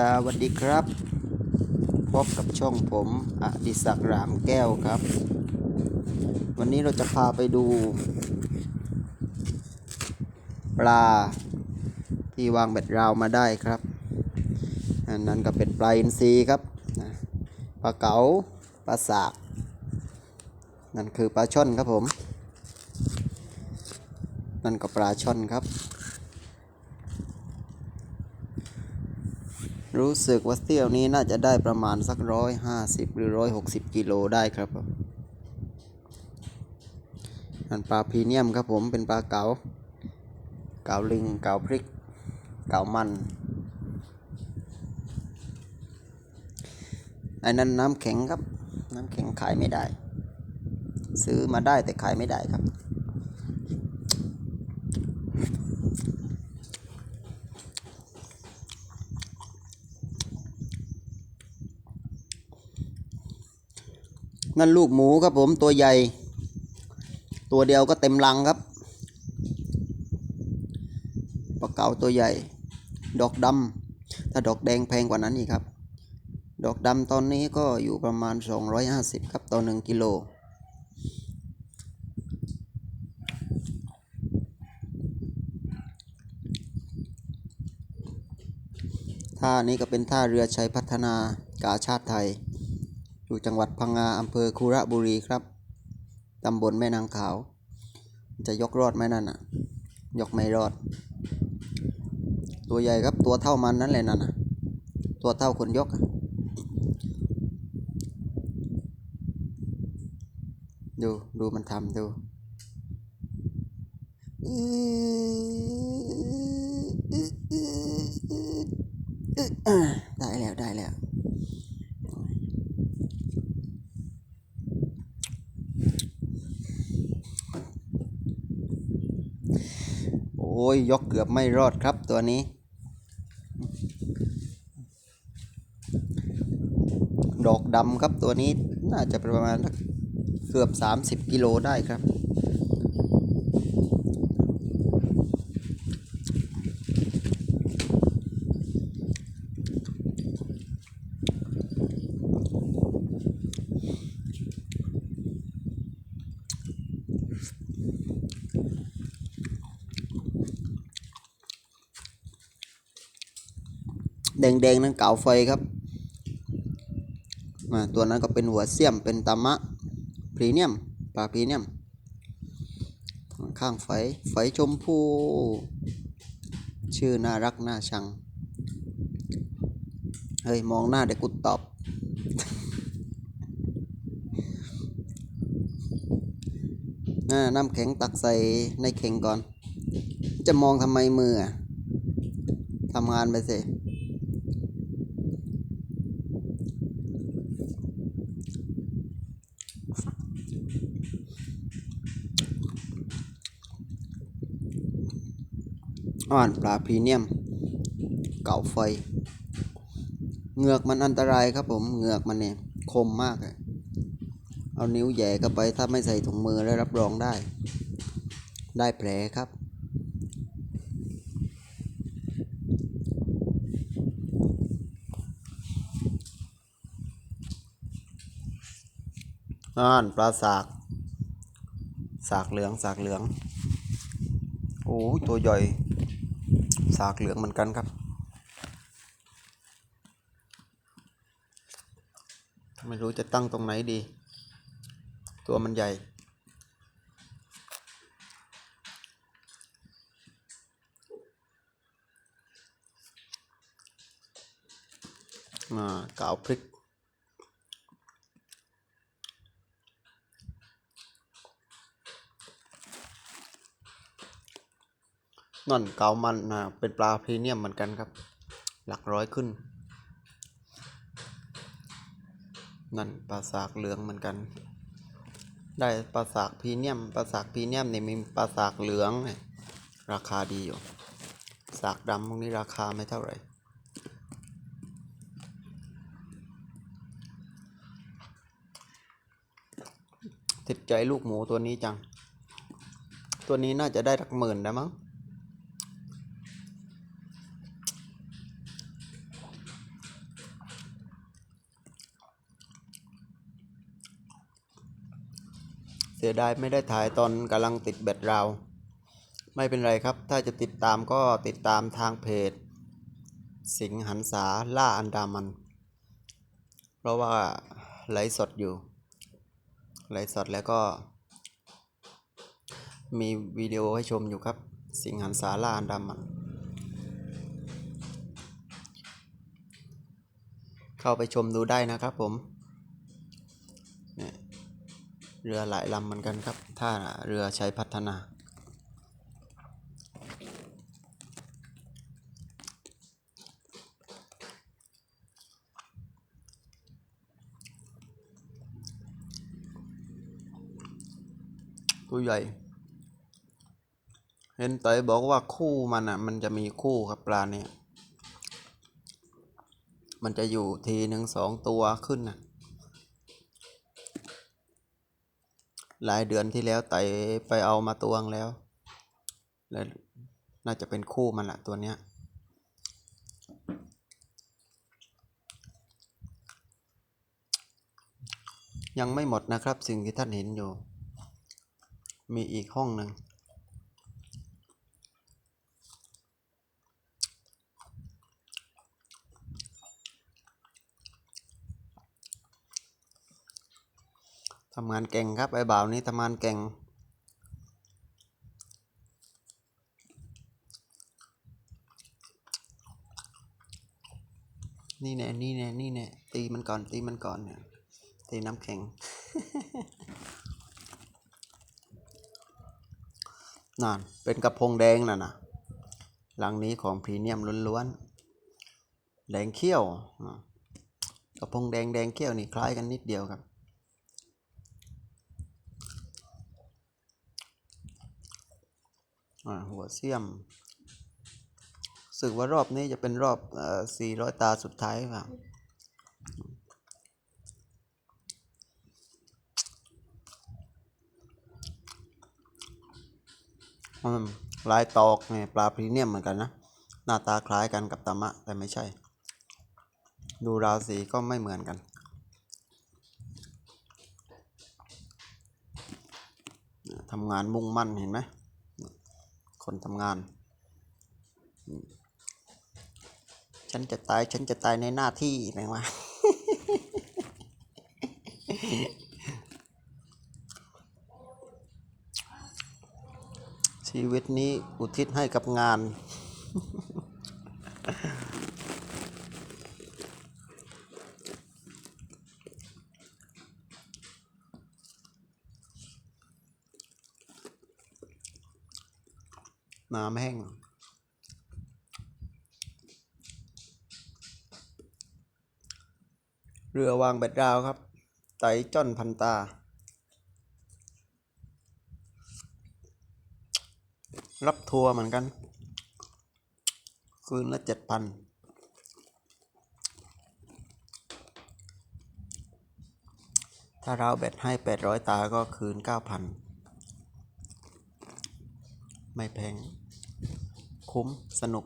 สวัสดีครับ พบกับช่องผมอดิศักดิ์รามแก้วครับ วันนี้เราจะพาไปดู ปลาที่วางเบ็ดราวมาได้ครับอันนั้นก็เป็นปลาอินทรีครับปลาเก๋าปลาสาก นั่นคือปลาช่อนครับผม นั่นก็ปลาช่อนครับ รู้สึกว่าเที่ยวนี้น่าจะได้ประมาณสักร้อยห้าสิบหรือร้อยหกสิบกิโลได้ครับมนั่นปลาพรีเนียมครับผมเป็นปลาเก๋าเก๋าลิงเก๋าพริก เก๋ามันไอ้นั้นน้ำแข็งครับ น้ำแข็งขายไม่ได้ ซื้อมาได้แต่ขายไม่ได้ครับ นั่นลูกหมูครับผมตัวใหญ่ ตัวเดียวก็เต็มลังครับปลาเก๋าตัวใหญ่ ดอกดำถ้าดอกแดงแพงกว่านั้นอีกครับ ดอกดำตอนนี้ก็อยู่ประมาณ 250 ครับต่อ 1 กิโลท่านี้ก็เป็นท่าเรือชัยพัฒนากาชาติไทย อยู่จังหวัดพังงาอำเภอคุระบุรีครับตำบลแม่นางขาว จะยกรอดไหมนั่นอะ ยกไม่รอด ตัวใหญ่ครับตัวเท่ามันนั่นแหละนั่นน่ะ ตัวเท่าคนยก ดูดูมันทำด้แล้ว ได้แล้ว โอ้ยยกเกือบไม่รอดครับตัวนี้ ดอกดำครับตัวนี้น่าจะประมาณเกือบ 30 กิโลได้ครับ แดงๆนั้นเก่าไฟครับอ่าตัวนั้นก็เป็นหัวเสียมเป็นตามะพรีเนียมปลาพรีเนียมข้างไฟไฟชมพูชื่อน่ารักน่าชัง เฮ้ย มองหน้าเด็กกูตอบน่าน้ำแข็งตักใส่ในเข่งก่อน จะมองทำไมมืออะทำงานไปสิ อ่อนปลาพรีเนียม เก่าไฟ เหงือกมันอันตรายครับผม เหงือกมันเนี่ยคมมากเลยเอานิ้วแหย่เข้าไปถ้าไม่ใส่ถุงมือแล้วรับรองได้ ได้แผลครับอ่านปลาสาก สากเหลือง สากเหลือง โอ้ตัวใหญ่ สากเหลืองเหมือนกันครับไม่รู้จะตั้งตรงไหนดี ตัวมันใหญ่อ่ากาวพริก นันเกามันนะเป็นปลาพรีเมียมเหมือนกันครับ หลักร้อยขึ้น นั่นปลาสากเหลืองเหมือนกัน ได้ปลาสากพรีเมียมปลาสากพรีเมียมเนี่ยมีปลาสากเหลืองเนี่ยราคาดีอยู่ สากดำพวกนี้ราคาไม่เท่าไหร่ติดใจลูกหมูตัวนี้จัง ตัวนี้น่าจะได้หลักหมื่นได้มั้ง สียดายไม่ได้ถ่ายตอนกำลังติดแบตราว ไม่เป็นไรครับ ถ้าจะติดตามก็ติดตามทางเพจ สิงหันษาล่าอันดามัน เพราะว่าไลฟ์สดอยู่ ไลฟ์สดแล้วก็ มีวิดีโอให้ชมอยู่ครับ สิงหันษาล่าอันดามันเข้าไปชมดูได้นะครับผม เรือหลายลำเหมือนกันครับท่าเรือใช้พัฒนา ตัวใหญ่ เห็นเตยบอกว่าคู่มันอะ มันจะมีคู่ครับปลาเนี่ย มันจะอยู่ทีหนึ่งสองตัวขึ้นน่ะ หลายเดือนที่แล้วไตไปเอามาตวงแล้ว แล้วน่าจะเป็นคู่มันละตัวเนี้ย ยังไม่หมดนะครับสิ่งที่ท่านเห็นอยู่ มีอีกห้องหนึ่ง ทำงานเก่งครับไอ้บ่าวนี้ทำงานเก่ง นี่แน่นี่แน่นี่แน่ตีมันก่อนตีมันก่อนเนี่ยตีน้ำแข็ง นั่น เป็นกระพงแดงน่ะนะหลังนี้ของพรีเมียมล้วนๆ แดงเขี้ยว กระพงแดงแดงเขี้ยวนี่คล้ายกันนิดเดียวครับ อ่า หัวเสียมสึกว่ารอบนี้จะเป็นรอบเอ่อ400ตาสุดท้ายครับลายตอกเนี่ยปลาพรีเมียมเหมือนกันนะ หน้าตาคล้ายกันกับตามะ แต่ไม่ใช่ ดูราศีก็ไม่เหมือนกันทำงานมุ่งมั่นเห็นไหม คนทำงาน ฉันจะตาย ฉันจะตายในหน้าที่แม่งวะชีวิตนี้อุทิศให้กับงาน น้ำแห้ง เรือวางแบดดาวครับ ไต่จ้อนพันตา รับทัวร์เหมือนกัน คืนละเจ็ดพันถ้าเราแบตให้แปดร้อยตาก็คืนเก้าพัน ไม่แพง คุ้มสนุก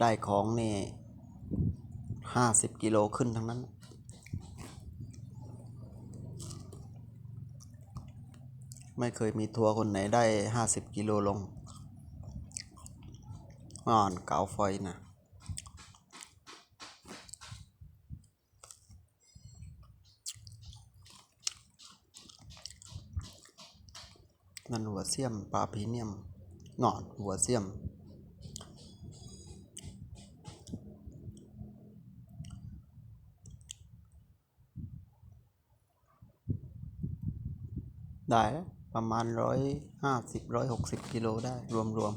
ได้ของนี่ห้าสิบกิโลขึ้นทั้งนั้น ไม่เคยมีทัวร์คนไหนได้ห้าสิบกิโลลงอ่อนเกาไฟนะ นั่นหัวเสียมปลาพรีเมียมหนอนหัวเสียม ได้ประมาณร้อยห้าสิบร้อยหกสิบกิโลได้ รวมรวม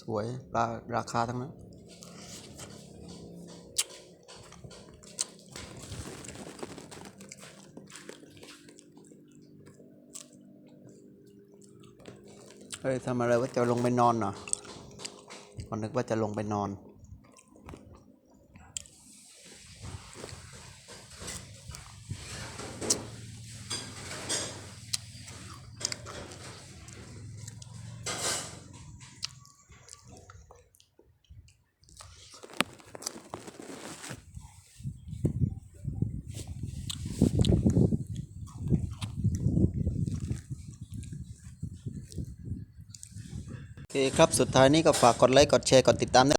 สวยปลาราคาทั้งนั้น เฮ้ยทำอะไรว่าจะลงไปนอนเหรอคนนึกว่าจะลงไปนอน เคครับ สุดท้ายนี้ก็ฝากกดไลค์ กดแชร์ กดติดตามด้